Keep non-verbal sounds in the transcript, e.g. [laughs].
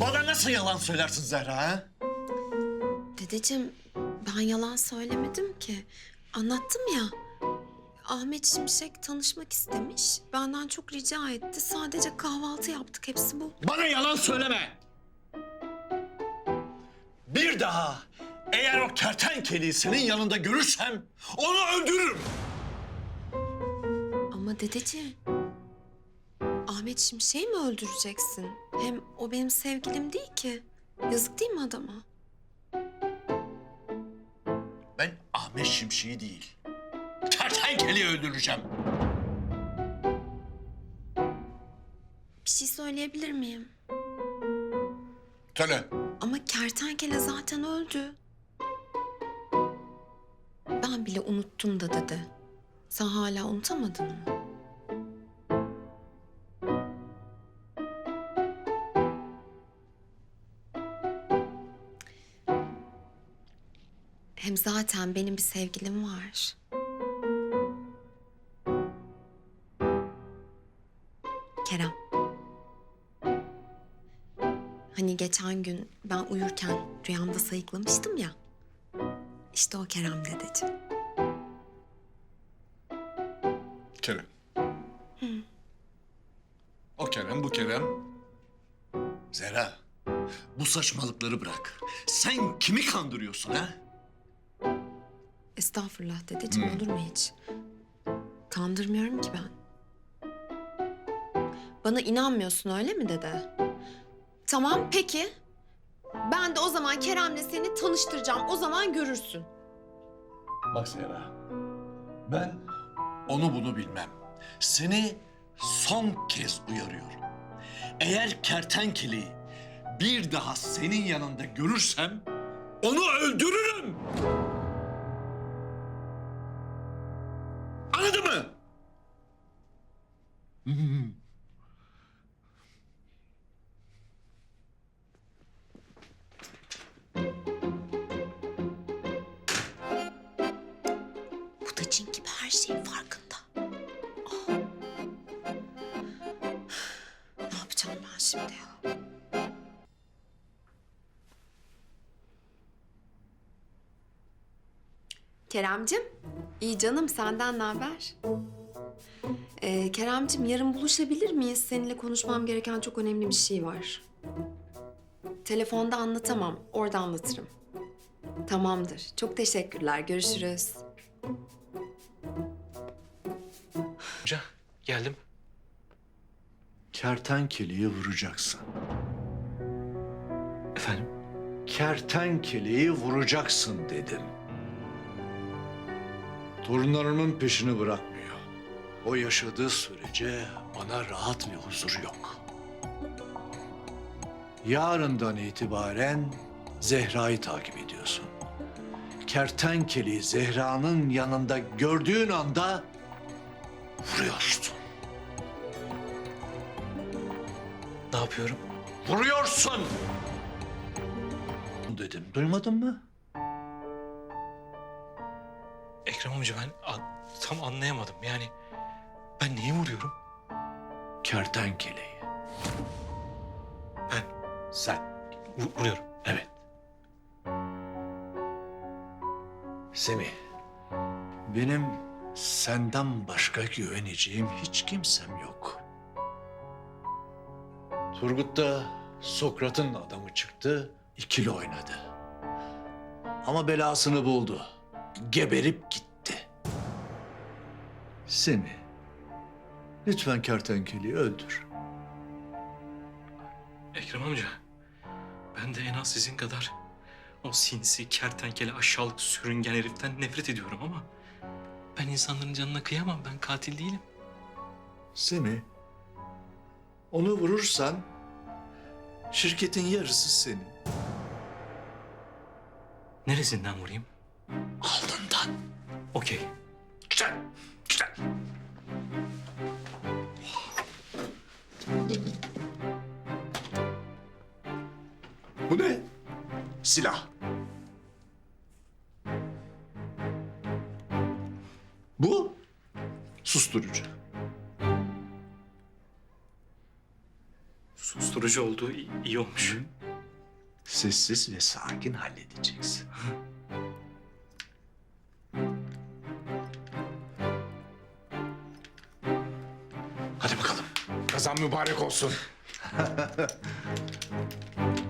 Bana nasıl yalan söylersin Zehra ha? Dedeciğim ben yalan söylemedim ki. Anlattım ya. Ahmet Şimşek tanışmak istemiş. Benden çok rica etti. Sadece kahvaltı yaptık. Hepsi bu. Bana yalan söyleme. Bir daha eğer o kertenkeleyi senin yanında görürsem onu öldürürüm. Ama dedeciğim... Ahmet Şimşek'i mi öldüreceksin? Hem o benim sevgilim değil ki. Yazık değil mi adama? Ben Ahmet Şimşek'i değil, kertenkeleyi öldüreceğim. Bir şey söyleyebilir miyim? Söyle. Ama kertenkele zaten öldü. Ben bile unuttum da dedi. Sen hala unutamadın mı? Hem zaten benim bir sevgilim var. Kerem. Hani geçen gün ben uyurken rüyamda sayıklamıştım ya. İşte o Kerem dedeciğim. Kerem. O Kerem, bu Kerem. Zehra, bu saçmalıkları bırak. Sen kimi kandırıyorsun ha? Estağfurullah dedeciğim olur mu hiç? Kandırmıyorum ki ben. Bana inanmıyorsun öyle mi dede? Tamam peki. Ben de o zaman Kerem'le seni tanıştıracağım. O zaman görürsün. Bak Zehra, ben onu bunu bilmem. Seni son kez uyarıyorum. Eğer kertenkeleyi bir daha senin yanında görürsem onu öldürürüm. Şimdi ya? Keremcim, iyi canım senden ne haber? Ee, Keremcim yarın buluşabilir miyiz? Seninle konuşmam gereken çok önemli bir şey var. Telefonda anlatamam, orada anlatırım. Tamamdır. Çok teşekkürler. Görüşürüz. Amca geldim. Kertenkeleyi vuracaksın. Efendim? Kertenkeleyi vuracaksın dedim. Torunlarımın peşini bırakmıyor. O yaşadığı sürece bana rahat ve huzur yok. Yarından itibaren Zehra'yı takip ediyorsun. Kertenkeleyi Zehra'nın yanında gördüğün anda vuruyorsun. Yapıyorum? Vuruyorsun! Dedim, duymadın mı? Ekrem amca ben tam anlayamadım. Yani ben neyi vuruyorum? Kertenkeleyi. Ben Sen. vu- vuruyorum. Evet. Semih. Benim senden başka güveneceğim hiç kimsem yok. Turgut da Sokrat'ın adamı çıktı, ikili oynadı. Ama belasını buldu. Geberip gitti. Semih, lütfen kertenkeleyi öldür. Ekrem amca ben de en az sizin kadar o sinsi, kertenkele, aşağılık, sürüngen heriften nefret ediyorum ama ben insanların canına kıyamam. Ben katil değilim. Semih, onu vurursan şirketin yarısı senin. Neresinden vurayım? Alnından. Okey. Güzel, güzel. Bu ne? Silah. Susturucu. Sustur yorucu oldu. İyi, iyi olmuş. Sessiz ve sakin halledeceksin. Hadi bakalım. Kazan mübarek olsun. [laughs]